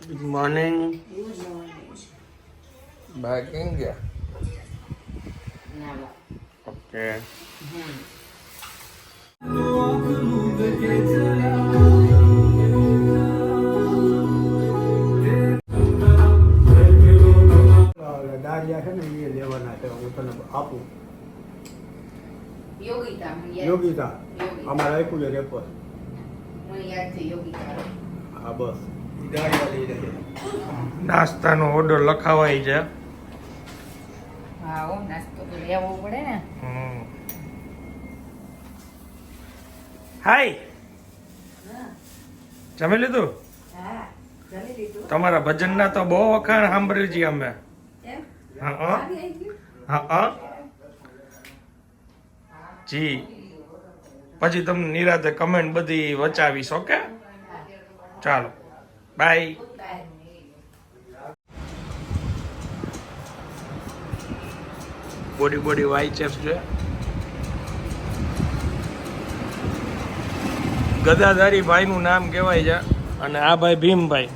Good morning કેમ ગયા okay દાળિયા છે ને એ લેવાના છે હું તને આપું. યોગિતા યોગિતા અમારા રાખ્યું છે રેપર મને યાદ છે યોગિતા હા બસ નાસ્તાનો ઓર્ડર લખાવાય છે હા નાસ્તો તો લેવો પડે ને હાય જમી લીધું તમારા ભજન ના તમારા ભજનના તો બહુ વખાણ સાંભળ્યું છીએ અમે હા હા હા હા જી. પછી તમને નિરાતે કમેન્ટ બધી વચાવીશ, ઓકે? ચાલો. બાય બોડી બોડી વાઈ ચેપ્સ છે. ગદાધારી ભાઈનું નામ કહેવાય છે, અને આ ભાઈ ભીમભાઈ.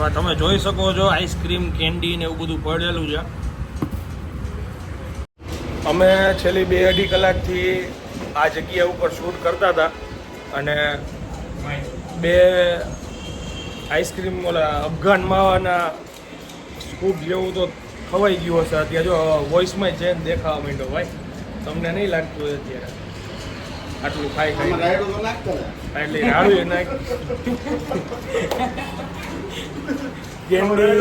આમાં તમે જોઈ શકો છો આઈસ્ક્રીમ કેન્ડી ને એવું બધું પડેલું છે. અમે છેલ્લી બે અઢી કલાકથી આ જગ્યા ઉપર શૂટ કરતા હતા અને બે આઈસ્ક્રીમ ઓલા અફઘાન માવાના સ્કૂપ જેવું તો ખવાઈ ગયું હશે. અત્યારે જો વોઇસમાં ચેન્જ દેખાવા માંડ્યો ભાઈ. તમને નહીં લાગતું હોય અત્યારે. આટલું ખાઈ ખાઈ. એટલે રાડું નાખ. Candy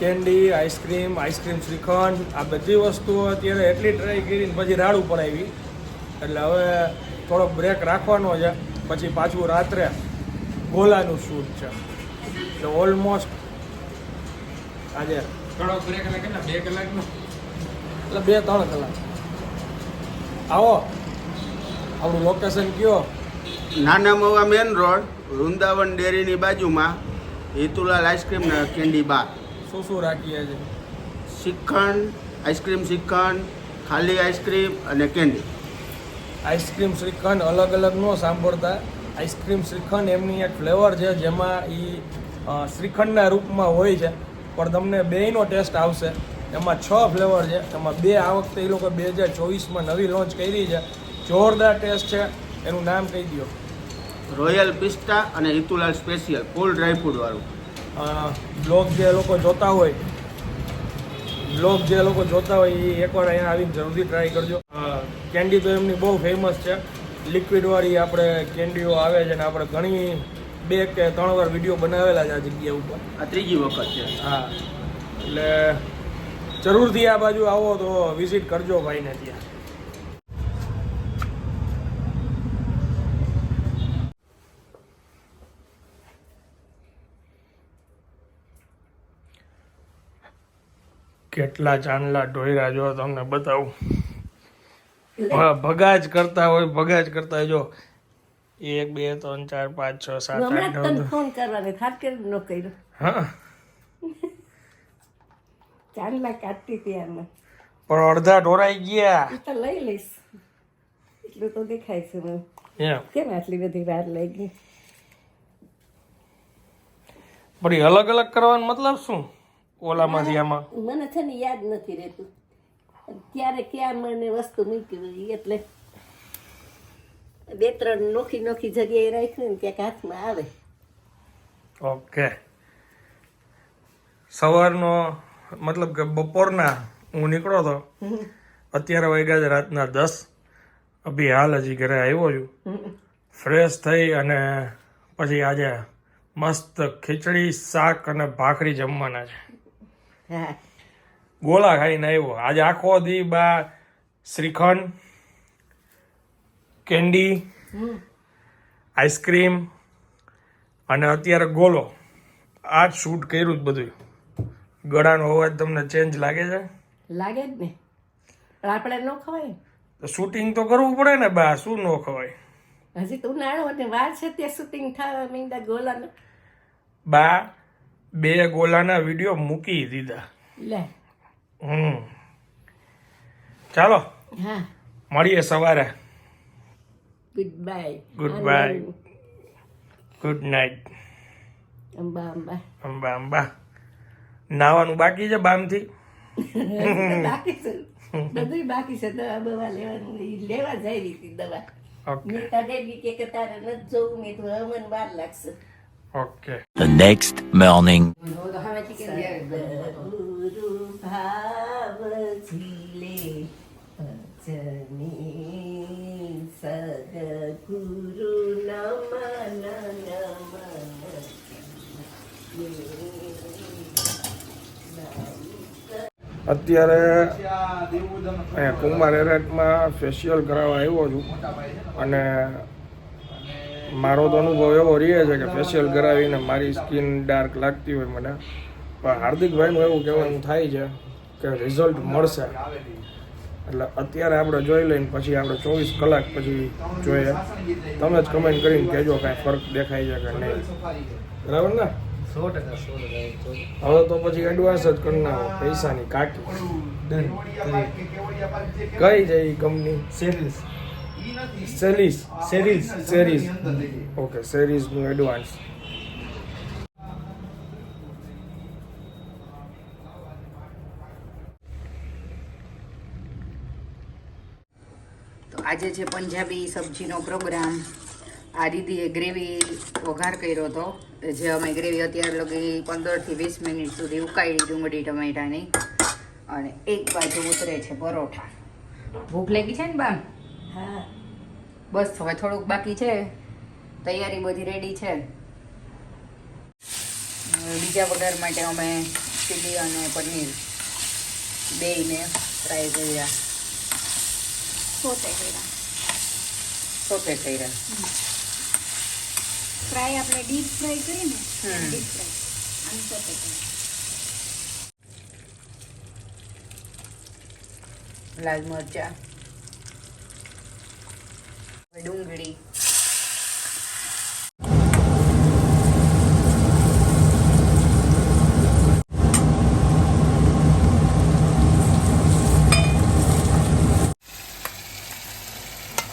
candy ice cream ice cream shrikhand આ બધી વસ્તુઓ અત્યારે એટલી ટ્રાય કરીને પછી રાડું પડાવી. એટલે હવે થોડો બ્રેક રાખવાનો છે પછી પાછું રાત્રે ગોલાનું શૂટ છે. એટલે ઓલમોસ્ટ આજે થોડો બ્રેક લાગે ને બે કલાકનો? એટલે બે ત્રણ કલાક. આવો. આપણું લોકેશન કયો? નાના મોવા મેન રોડ વૃંદાવન ડેરીની બાજુમાં હેતુલાલ આઈસ્ક્રીમ ને કેન્ડી બાર. શું શું રાખીએ છીએ શ્રીખંડ આઈસ્ક્રીમ શ્રીખંડ ખાલી આઈસ્ક્રીમ અને કેન્ડી. આઈસ્ક્રીમ શ્રીખંડ અલગ અલગ ન સાંભળતા. આઈસ્ક્રીમ શ્રીખંડ એમની એક ફ્લેવર છે જેમાં એ શ્રીખંડના રૂપમાં હોય છે. પણ તમને બેયનો ટેસ્ટ આવશે. એમાં છ ફ્લેવર છે. એમાં બે આ વખતે એ લોકો બે હજાર ચોવીસમાં નવી લોન્ચ કરી છે. જોરદાર ટેસ્ટ છે. એનું નામ કહી દો રોયલ પિસ્તા અને હેતુલાલ સ્પેશિયલ ફૂલ ડ્રાયફ્રૂટવાળું બ્લોગ જે લોકો જોતા હોય બ્લોગ જે લોકો જોતા હોય એ એકવાર અહીંયા આવીને જરૂરથી ટ્રાય કરજો. કેન્ડી તો એમની બહુ ફેમસ છે. લિક્વિડવાળી આપણે કેન્ડીઓ આવે છે ને આપણે ઘણી બે કે ત્રણ વાર વીડિયો બનાવેલા છે આ જગ્યા ઉપર. આ ત્રીજી વખત છે. હા. એટલે જરૂરથી આ બાજુ આવો તો વિઝિટ કરજો ભાઈને ત્યાં. કેટલા ચાંદલા ઢોયરા જો તમને બતાવું. ભગા જ કરતા હોય ભગા જ કરતા જો એક બે ત્રણ ચાર પાંચ છ સાત આઠ નવ. ફોન કરવાનો ખાસ કરીને ન કર્યો? હા. ચાંદલા કાઢતી હતી આમાં. પણ અડધા ઢોરાઈ ગયા. તો લઈ લઈશ. એટલું તો દેખાય છે મને. કેમ આટલી બધી વાર લઈ ગઈ પણ અલગ અલગ કરવાનો મતલબ શું? ઓલામાંથી આમાં? મને છે ને યાદ નથી રહેતું. ક્યારે ક્યાં મને વસ્તુ મૂકી હોય એટલે બે ત્રણ નોખી નોખી જગ્યાએ રાખ્યું ને ક્યાંક હાથમાં આવે. ઓકે. સવારનો મતલબ કે બપોરના હું નીકળો તો અત્યારે વાગ્યા રાતના દસ. અભી હાલ હજી ઘરે આવ્યો છું. ફ્રેશ થઈ અને પછી આજે મસ્ત ખીચડી શાક અને ભાખરી જમવાના છે. ગોળા ખાઈને આવ્યો. આજે આખો દી બા શ્રીખંડ કેન્ડી આઈસ્ક્રીમ અને અત્યારે ગોલો આ જ શૂટ કર્યું જ બધું ગળાનો અવાજ તમને ચેન્જ લાગે છે? લાગે જ ને. આપણે ન ખવાય. તો શૂટિંગ તો કરવું પડે ને બા શું ન ખવાય? હજી તું નાણો અને વાર છે ત્યાં શૂટિંગ થાય મીંડા ગોલાને બા બે ગોલાના વીડિયો મૂકી દીધા. લે. હમ. ચાલો હા. મળીએ સવારે. Goodbye goodbye good night અંબા અંબા. અંબા અંબા. નાવાનું બાકી છે બામથી? બાકી છે. બધું બાકી છે. દવા બવા લેવાનું લેવા જાય હતી દવા. ઓકે તારે બી કે તારે નથી જવું મેં તો હમણાં વાર લાગશે. Okay The next morning. ગુરુ ભાવ ઝીલે ભજની સદ ગુરુ નમન અત્યારે અહીંયા કુમાર એરેટમાં ફેશિયલ કરાવવા આવ્યો છું અને મારો તો અનુભવ એવો રહે છે કે ફેશિયલ કરાવીને મારી સ્કિન ડાર્ક લાગતી હોય મને. પણ હાર્દિકભાઈનું એવું કહેવાનું થાય છે કે રિઝલ્ટ મળશે. એટલે અત્યારે આપણે જોઈ લઈને પછી આપણે ચોવીસ કલાક પછી જોઈએ. તમે જ કમેન્ટ કરીને કહેજો કાંઈ ફરક દેખાય છે કે નહીં. બરાબર ને? સો ટકા સો ટકા હવે તો પછી એડવાન્સ જ કરી નાખો પૈસાની કાકી. કઈ છે એ company series series series series okay સેરીઝનું advance આજે છે પંજાબી સબ્જીનો પ્રોગ્રામ આ દીદીએ ગ્રેવી વઘાર કર્યો હતો. જે અમે ગ્રેવી અત્યાર લગી પંદરથી વીસ મિનિટ સુધી ઉકાળી ડુંગળી, ટમેટાની. અને એક બાજુ ઉતરે છે પરોઠા. ભૂખ લાગી છે ને બામ હા. બસ હવે થોડુંક બાકી છે. તૈયારી બધી રેડી છે. બીજા વઘાર માટે અમે ચીલી અને પનીર બેયને ફ્રાય કર્યા. પોતે કર્યા. સોતે કર્યા. ફ્રાય આપણે ડીપ ફ્રાય કરીને. ડીપ ફ્રાય કર્યા. લાલ મરચા. ડુંગળી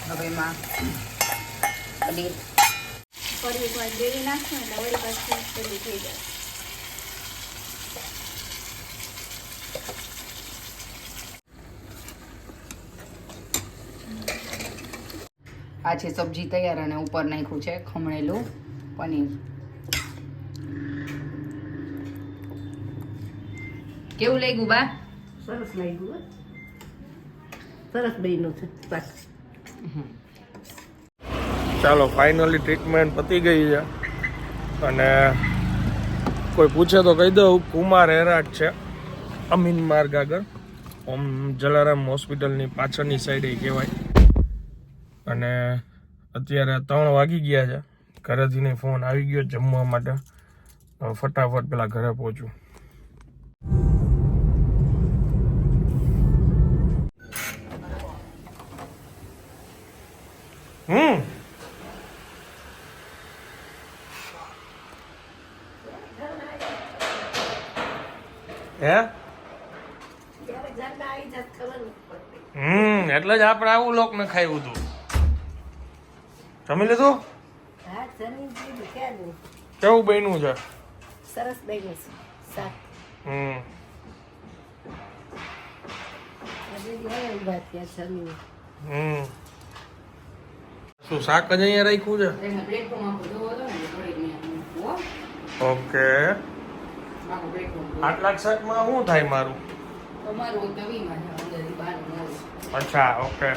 હવે એમાં પનીર. ફરી એકવાર ગ્રેવી નાખશું એટલે વળી પાછું થઈ જાય આ છે સબ્જી તૈયાર અને ઉપર નાખ્યું છે ખમણેલું પનીર. કેવું લાગ્યું બા? સરસ લાગ્યું. સરસ બન્યું છે ચાલો ફાઇનલી ટ્રીટમેન્ટ પતી ગઈ છે. અને કોઈ પૂછે તો કહી દઉં કુમાર હેરાટ છે અમીન માર્ગ આગળ. ઓમ જલારામ હોસ્પિટલની પાછળની સાઈડે કહેવાય. અને અત્યારે ત્રણ વાગી ગયા છે. ઘરેથી નહીં ફોન આવી ગયો જમવા માટે. ફટાફટ પેલા ઘરે પહોંચું. હમ. હે? હમ એટલે જ આપણે આવું લોક ને ખાયું હતું. જમી લીધું? કેવું બન્યું છે? સરસ બન્યું છે. હમ. હમ. શું શાક જ અહીંયા રાખ્યું છે. ઓકે. આટલા શાકમાં શું થાય મારું. અચ્છા ઓકે.